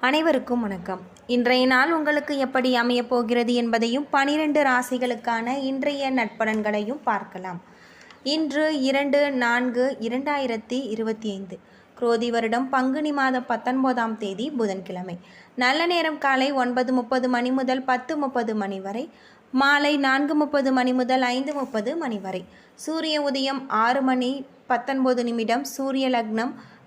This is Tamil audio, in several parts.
அனைவருக்கும் வணக்கம். இன்றைய நாள் உங்களுக்கு எப்படி அமையப் போகிறது என்பதையும் பனிரெண்டு ராசிகளுக்கான இன்றைய நட்பலன்களையும் பார்க்கலாம். இன்று இரண்டு நான்கு இரண்டாயிரத்தி இருபத்தி ஐந்து குரோதி வருடம் பங்குனி மாதம் பத்தொன்பதாம் தேதி புதன்கிழமை. நல்ல நேரம் காலை ஒன்பது முப்பது மணி முதல் பத்து முப்பது மணி வரை. மாலை நான்கு முப்பது மணி முதல் ஐந்து முப்பது மணி வரை. சூரிய உதயம் ஆறு மணி பத்தொன்பது நிமிடம் சூரிய லக்னம்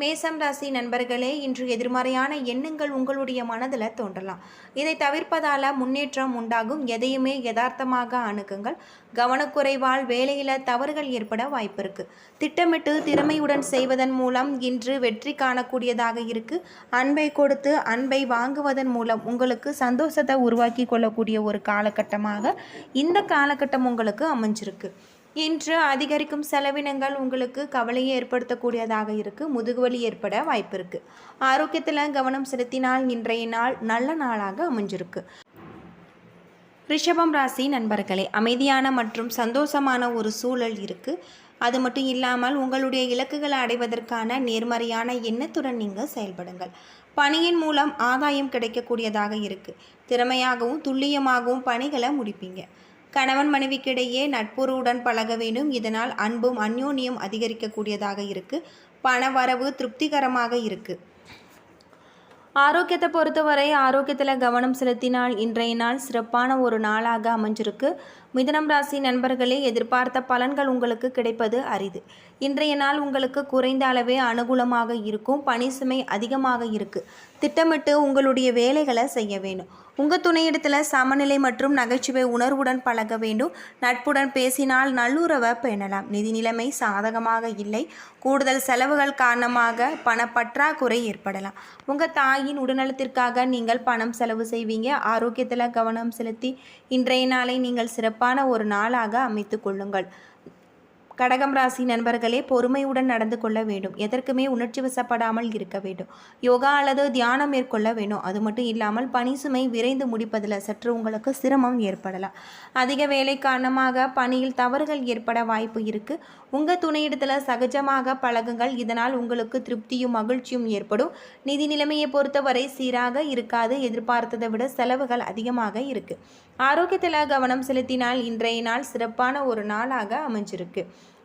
மேசம் ராசி நண்பர்களே இன்று எதிர்மறையான எண்ணங்கள் உங்களுடைய மனதில் தோன்றலாம். இதை தவிர்ப்பதால் முன்னேற்றம் உண்டாகும். எதையுமே யதார்த்தமாக அணுகுங்கள். கவனக்குறைவால் வேலையில் தவறுகள் ஏற்பட வாய்ப்பு இருக்குது திட்டமிட்டு திறமையுடன் செய்வதன் மூலம் இன்று வெற்றி காணக்கூடியதாக இருக்குது அன்பை கொடுத்து அன்பை வாங்குவதன் மூலம் உங்களுக்கு சந்தோஷத்தை உருவாக்கி கொள்ளக்கூடிய ஒரு காலகட்டமாக இந்த காலகட்டம் உங்களுக்கு அமைஞ்சிருக்கு. இன்று அதிகரிக்கும் செலவினங்கள் உங்களுக்கு கவலையை ஏற்படுத்தக்கூடியதாக இருக்கு. முதுகுவலி ஏற்பட வாய்ப்பு இருக்கு. ஆரோக்கியத்தில் கவனம் செலுத்தினால் இன்றைய நாள் நல்ல நாளாக அமைஞ்சிருக்கு. ரிஷபம் ராசி நண்பர்களே அமைதியான மற்றும் சந்தோஷமான ஒரு சூழல் இருக்குது அது மட்டும் இல்லாமல் உங்களுடைய இலக்குகளை அடைவதற்கான நேர்மறையான எண்ணத்துடன் நீங்கள் செயல்படுங்கள். பணியின் மூலம் ஆதாயம் கிடைக்கக்கூடியதாக இருக்குது திறமையாகவும் துல்லியமாகவும் பணிகளை முடிப்பீங்க. கணவன் மனைவிக்கிடையே நட்புறவுடன் பழக வேண்டும். இதனால் அன்பும் அந்யோன்யம் அதிகரிக்கக்கூடியதாக இருக்கு. பண வரவு திருப்திகரமாக இருக்கு. ஆரோக்கியத்தை பொறுத்தவரை ஆரோக்கியத்தில் கவனம் செலுத்தினால் இன்றைய நாள் சிறப்பான ஒரு நாளாக அமைஞ்சிருக்கு. மிதனம் ராசி நண்பர்களே எதிர்பார்த்த பலன்கள் உங்களுக்கு கிடைப்பது அரிது. இன்றைய நாள் உங்களுக்கு குறைந்த அளவே அனுகூலமாக இருக்கும் பணி சுமை அதிகமாக இருக்கு. திட்டமிட்டு உங்களுடைய வேலைகளை செய்ய வேண்டும். உங்கள் துணையிடத்தில் சமநிலை மற்றும் நகைச்சுவை உணர்வுடன் பழக வேண்டும். நட்புடன் பேசினால் நல்லுறவை பேணலாம். நிதி நிலைமை சாதகமாக இல்லை. கூடுதல் செலவுகள் காரணமாக பணப்பற்றாக்குறை ஏற்படலாம். உங்கள் தாயின் உடல்நலத்திற்காக நீங்கள் பணம் செலவு செய்வீங்க. ஆரோக்கியத்தில் கவனம் செலுத்தி இன்றைய நாளை நீங்கள் சிறப்பு சிறப்பான ஒரு நாளாக அமைத்து கொள்ளுங்கள். கடகம் ராசி நண்பர்களே பொறுமையுடன் நடந்து கொள்ள வேண்டும். எதற்குமே உணர்ச்சி வசப்படாமல் இருக்க வேண்டும். யோகா அல்லது தியானம் மேற்கொள்ள வேண்டும். அது மட்டும் இல்லாமல் பணி சுமை விரைந்து முடிப்பதில் சற்று உங்களுக்கு சிரமம் ஏற்படலாம். அதிக வேலை காரணமாக பணியில் தவறுகள் ஏற்பட வாய்ப்பு இருக்கு. உங்கள் துணையிடத்தில் சகஜமாக பழகுங்கள். இதனால் உங்களுக்கு திருப்தியும் மகிழ்ச்சியும் ஏற்படும். நிதி நிலைமையை பொறுத்தவரை சீராக இருக்காது. எதிர்பார்த்ததை விட செலவுகள் அதிகமாக இருக்கு. ஆரோக்கியத்தில் கவனம் செலுத்தினால் இன்றைய நாள் சிறப்பான ஒரு நாளாக அமைஞ்சிருக்கு.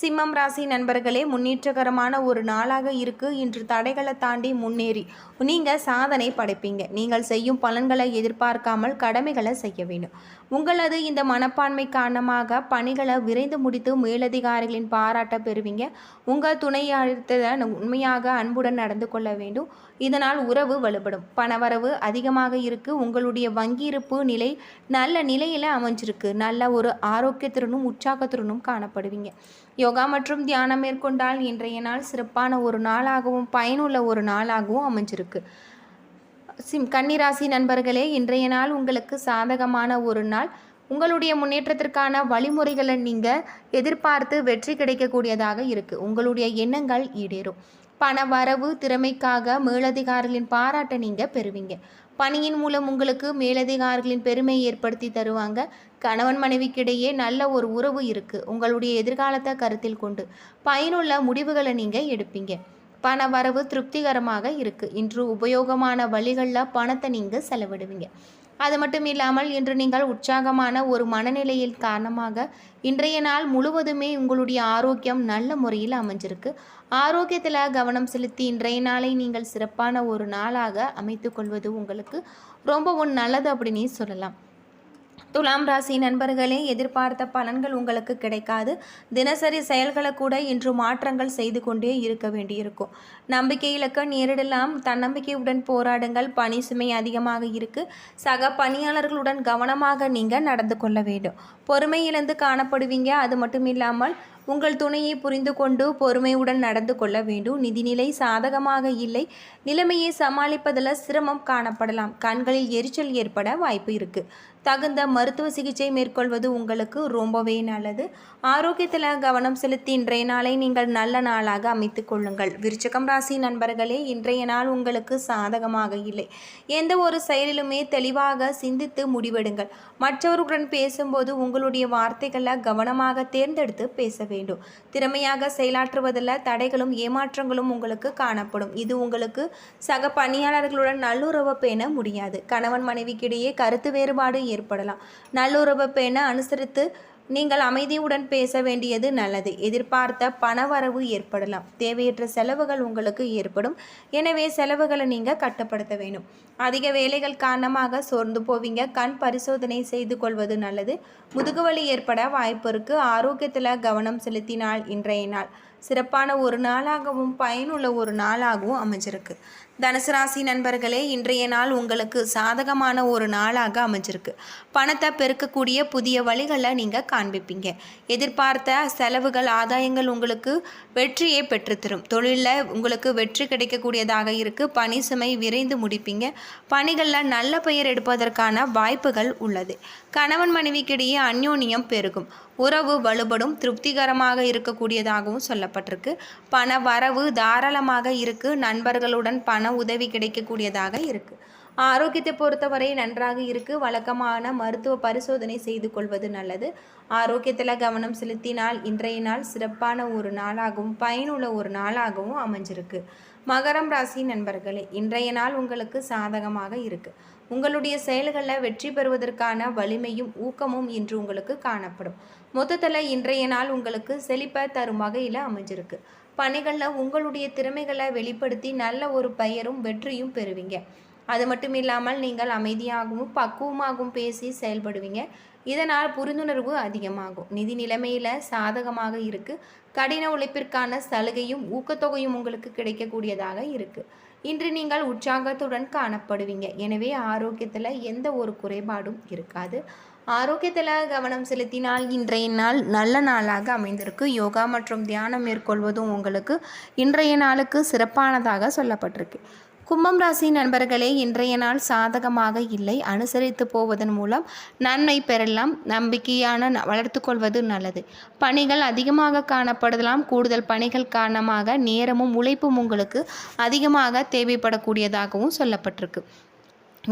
சிம்மம் ராசி நண்பர்களே முன்னேற்றகரமான ஒரு நாளாக இருக்கு. இன்று தடைகளை தாண்டி முன்னேறி நீங்கள் சாதனை படைப்பீங்க. நீங்கள் செய்யும் பலன்களை எதிர்பார்க்காமல் கடமைகளை செய்ய வேண்டும். உங்களது இந்த மனப்பான்மை காரணமாக பணிகளை விரைந்து முடித்து மேலதிகாரிகளின் பாராட்ட பெறுவீங்க. உங்கள் துணையாளத்தில் உண்மையாக அன்புடன் நடந்து கொள்ள வேண்டும். இதனால் உறவு வலுப்படும். பணவரவு அதிகமாக இருக்கு. உங்களுடைய வங்கி இருப்பு நிலை நல்ல நிலையில் அமைஞ்சிருக்கு. நல்ல ஒரு ஆரோக்கியத்திறனும் உற்சாகத்திறனும் காணப்படுவீங்க. யோகா மற்றும் தியானம் மேற்கொண்டால் இன்றைய நாள் சிறப்பான ஒரு நாளாகவும் பயனுள்ள ஒரு நாளாகவும் அமைஞ்சிருக்கு. சிம் கன்னிராசி நண்பர்களே இன்றைய நாள் உங்களுக்கு சாதகமான ஒரு நாள். உங்களுடைய முன்னேற்றத்திற்கான வழிமுறைகளை நீங்கள் எதிர்பார்த்து வெற்றி கிடைக்கக்கூடியதாக இருக்குது உங்களுடைய எண்ணங்கள் ஈடேறும். பண வரவு திறமைக்காக மேலதிகாரிகளின் பாராட்டை நீங்கள் பெறுவீங்க. பணியின் மூலம் உங்களுக்கு மேலதிகாரிகளின் பெருமையை ஏற்படுத்தி தருவாங்க. கணவன் மனைவிக்கிடையே நல்ல ஒரு உறவு இருக்குது உங்களுடைய எதிர்காலத்தை கருத்தில் கொண்டு பயனுள்ள முடிவுகளை நீங்கள் எடுப்பீங்க. பண வரவு திருப்திகரமாக இருக்குது இன்று உபயோகமான வழிகளில் பணத்தை நீங்கள் செலவிடுவீங்க. அது மட்டும் இல்லாமல் இன்று நீங்கள் உற்சாகமான ஒரு மனநிலையில் காரணமாக இன்றைய நாள் முழுவதுமே உங்களுடைய ஆரோக்கியம் நல்ல முறையில் அமைஞ்சிருக்கு. ஆரோக்கியத்தில் கவனம் செலுத்தி இன்றைய நாளை நீங்கள் சிறப்பான ஒரு நாளாக அமைத்து கொள்வது உங்களுக்கு ரொம்பவும் நல்லது அப்படின்னு சொல்லலாம். துலாம் ராசி நண்பர்களே எதிர்பார்த்த பலன்கள் உங்களுக்கு கிடைக்காது. தினசரி செயல்களை கூட இன்று மாற்றங்கள் செய்து கொண்டே இருக்க வேண்டியிருக்கும். நம்பிக்கை இலக்க நேரிடலாம். தன்னம்பிக்கையுடன் போராடுங்கள். பணி சுமை அதிகமாக இருக்கு. சக பணியாளர்களுடன் கவனமாக நீங்கள் நடந்து கொள்ள வேண்டும். பொறுமை இழந்து காணப்படுவீங்க. அது மட்டும் இல்லாமல் உங்கள் துணையை புரிந்து கொண்டு பொறுமையுடன் நடந்து கொள்ள வேண்டும். நிதிநிலை சாதகமாக இல்லை. நிலைமையை சமாளிப்பதில் சிரமம் காணப்படலாம். கண்களில் எரிச்சல் ஏற்பட வாய்ப்பு இருக்கு. தகுந்த மருத்துவ சிகிச்சை மேற்கொள்வது உங்களுக்கு ரொம்பவே நல்லது. ஆரோக்கியத்தில் கவனம் செலுத்தி இன்றைய நாளை நீங்கள் நல்ல நாளாக அமைத்துக் கொள்ளுங்கள். விருச்சகம் ராசி நண்பர்களே இன்றைய நாள் உங்களுக்கு சாதகமாக இல்லை. எந்த ஒரு செயலிலுமே தெளிவாக சிந்தித்து முடிவெடுங்கள். மற்றவர்களுடன் பேசும்போது உங்களுடைய வார்த்தைகளை கவனமாக தேர்ந்தெடுத்து பேச வேண்டும். வேண்டும். திறமையாக செயலாற்றுவதில் தடைகளும் ஏமாற்றங்களும் உங்களுக்கு காணப்படும். இது உங்களுக்கு சக பணியாளர்களுடன் நல்லுறவு பேண முடியாது. கணவன் மனைவிக்கிடையே கருத்து வேறுபாடு ஏற்படலாம். நல்லுறவு பேண அனுசரித்து நீங்கள் அமைதியுடன் பேச வேண்டியது நல்லது. எதிர்பார்த்த பணவரவு ஏற்படலாம். தேவையற்ற செலவுகள் உங்களுக்கு ஏற்படும். எனவே செலவுகளை நீங்கள் கட்டுப்படுத்த வேண்டும். அதிக வேலைகள் காரணமாக சோர்ந்து போவீங்க. கண் பரிசோதனை செய்து கொள்வது நல்லது. முதுகுவலி ஏற்பட வாய்ப்பு இருக்கு. ஆரோக்கியத்தில் கவனம் செலுத்தினால் இன்றைய நாள் சிறப்பான ஒரு நாளாகவும் பயனுள்ள ஒரு நாளாகவும் அமைஞ்சிருக்கு. தனுசு ராசி நண்பர்களே இன்றைய நாள் உங்களுக்கு சாதகமான ஒரு நாளாக அமைஞ்சிருக்கு. பணத்தை பெருக்கக்கூடிய புதிய வழிகளை நீங்கள் காண்பிப்பீங்க. எதிர்பார்த்த செலவுகள் ஆதாயங்கள் உங்களுக்கு வெற்றியை பெற்றுத்தரும். தொழிலில் உங்களுக்கு வெற்றி கிடைக்கக்கூடியதாக இருக்குது பணி சுமை விரைந்து முடிப்பீங்க. பணிகளில் நல்ல பெயர் எடுப்பதற்கான வாய்ப்புகள் உள்ளது. கணவன் மனைவிக்கிடையே அந்யோன்யம் பெருகும். உறவு வலுபடும் திருப்திகரமாக இருக்கக்கூடியதாகவும் சொல்லப்பட்டிருக்கு. பண வரவு தாராளமாக இருக்கு. நண்பர்களுடன் பண உதவி கிடைக்கக்கூடியதாக இருக்கு. ஆரோக்கியத்தை பொறுத்தவரை நன்றாக இருக்கு. வழக்கமான மருத்துவ பரிசோதனை செய்து கொள்வது நல்லது. ஆரோக்கியத்தில் கவனம் செலுத்தினால் இன்றைய நாள் சிறப்பான ஒரு நாளாகவும் பயனுள்ள ஒரு நாளாகவும் அமைஞ்சிருக்கு. மகரம் ராசி நண்பர்களே இன்றைய நாள் உங்களுக்கு சாதகமாக இருக்கு. உங்களுடைய செயல்களில் வெற்றி பெறுவதற்கான வலிமையும் ஊக்கமும் இன்று உங்களுக்கு காணப்படும். மொத்தத்தில் இன்றைய நாள் உங்களுக்கு செழிப்பை தரும் வகையில் அமைஞ்சிருக்கு. பணிகளில் உங்களுடைய திறமைகளை வெளிப்படுத்தி நல்ல ஒரு பெயரும் வெற்றியும் பெறுவீங்க. அது மட்டும் இல்லாமல் நீங்கள் அமைதியாகவும் பக்குவமாகவும் பேசி செயல்படுவீங்க. இதனால் புரிந்துணர்வு அதிகமாகும். நிதி நிலைமையில் சாதகமாக இருக்குது கடின உழைப்பிற்கான சலுகையும் ஊக்கத்தொகையும் உங்களுக்கு கிடைக்கக்கூடியதாக இருக்குது இன்று நீங்கள் உற்சாகத்துடன் காணப்படுவீங்க. எனவே ஆரோக்கியத்தில் எந்த ஒரு குறைபாடும் இருக்காது. ஆரோக்கியத்தில் கவனம் செலுத்தினால் இன்றைய நாள் நல்ல நாளாக அமைந்திருக்கு. யோகா மற்றும் தியானம் மேற்கொள்வதும் உங்களுக்கு இன்றைய நாளுக்கு சிறப்பானதாக சொல்லப்பட்டிருக்கு. கும்பம் ராசி நண்பர்களே இன்றைய நாள் சாதகமாக இல்லை. அனுசரித்து போவதன் மூலம் நன்மை பெறலாம். நம்பிக்கையான வளர்த்து கொள்வது நல்லது. பணிகள் அதிகமாக காணப்படலாம். கூடுதல் பணிகள் காரணமாக நேரமும் உழைப்பும் உங்களுக்கு அதிகமாக தேவைப்படக்கூடியதாகவும் சொல்லப்பட்டிருக்கு.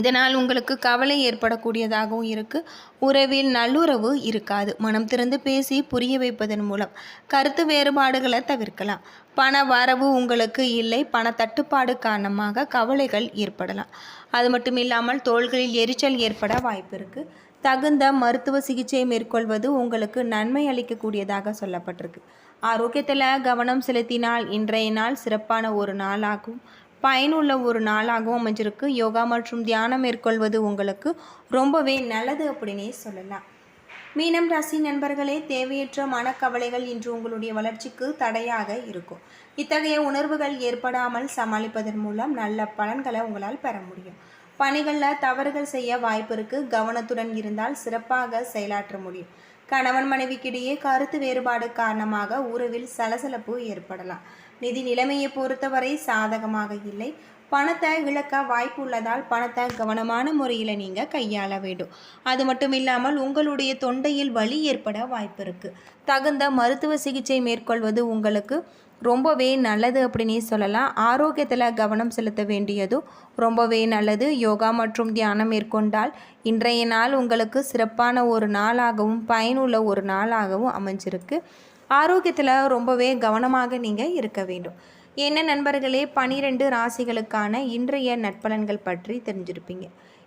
இதனால் உங்களுக்கு கவலை ஏற்படக்கூடியதாகவும் இருக்குது உறவில் நல்லுறவு இருக்காது. மனம் திறந்து பேசி புரிய வைப்பதன் மூலம் கருத்து வேறுபாடுகளை தவிர்க்கலாம். பண வரவு உங்களுக்கு இல்லை. பண தட்டுப்பாடு காரணமாக கவலைகள் ஏற்படலாம். அது மட்டும் இல்லாமல் தோள்களில் எரிச்சல் ஏற்பட வாய்ப்பு இருக்குது தகுந்த மருத்துவ சிகிச்சை மேற்கொள்வது உங்களுக்கு நன்மை அளிக்கக்கூடியதாக சொல்லப்பட்டிருக்கு. ஆரோக்கியத்தில் கவனம் செலுத்தினால் இன்றைய நாள் சிறப்பான ஒரு நாளாகும். பயனுள்ள ஒரு நாளாகவும் அமைஞ்சிருக்கு. யோகா மற்றும் தியானம் மேற்கொள்வது உங்களுக்கு ரொம்பவே நல்லது அப்படின்னே சொல்லலாம். மீனம் ராசி நண்பர்களே தேவையற்ற மனக்கவலைகள் இன்று உங்களுடைய வளர்ச்சிக்கு தடையாக இருக்கும். இத்தகைய உணர்வுகள் ஏற்படாமல் சமாளிப்பதன் மூலம் நல்ல பலன்களை உங்களால் பெற முடியும். பணிகளில் தவறுகள் செய்ய வாய்ப்பு இருக்குது கவனத்துடன் இருந்தால் சிறப்பாக செயலாற்ற முடியும். கணவன் மனைவிக்கிடையே கருத்து வேறுபாடு காரணமாக உறவில் சலசலப்பு ஏற்படலாம். நிதி நிலைமையை பொறுத்தவரை சாதகமாக இல்லை. பணத்தை இழக்க வாய்ப்பு உள்ளதால் பணத்தை கவனமான முறையில் நீங்கள் கையாள வேண்டும். அது மட்டும் இல்லாமல் உங்களுடைய தொண்டையில் வலி ஏற்பட வாய்ப்பு இருக்குது தகுந்த மருத்துவ சிகிச்சை மேற்கொள்வது உங்களுக்கு ரொம்பவே நல்லது அப்படின்னே சொல்லலாம். ஆரோக்கியத்தில் கவனம் செலுத்த வேண்டியதும் ரொம்பவே நல்லது. யோகா மற்றும் தியானம் மேற்கொண்டால் இன்றைய நாள் உங்களுக்கு சிறப்பான ஒரு நாளாகவும் பயனுள்ள ஒரு நாளாகவும் அமைஞ்சிருக்கு. ஆரோக்கியத்தில் ரொம்பவே கவனமாக நீங்கள் இருக்க வேண்டும். என்ன நண்பர்களே பனிரெண்டு ராசிகளுக்கான இன்றைய நட்பலன்கள் பற்றி தெரிஞ்சிருப்பீங்க.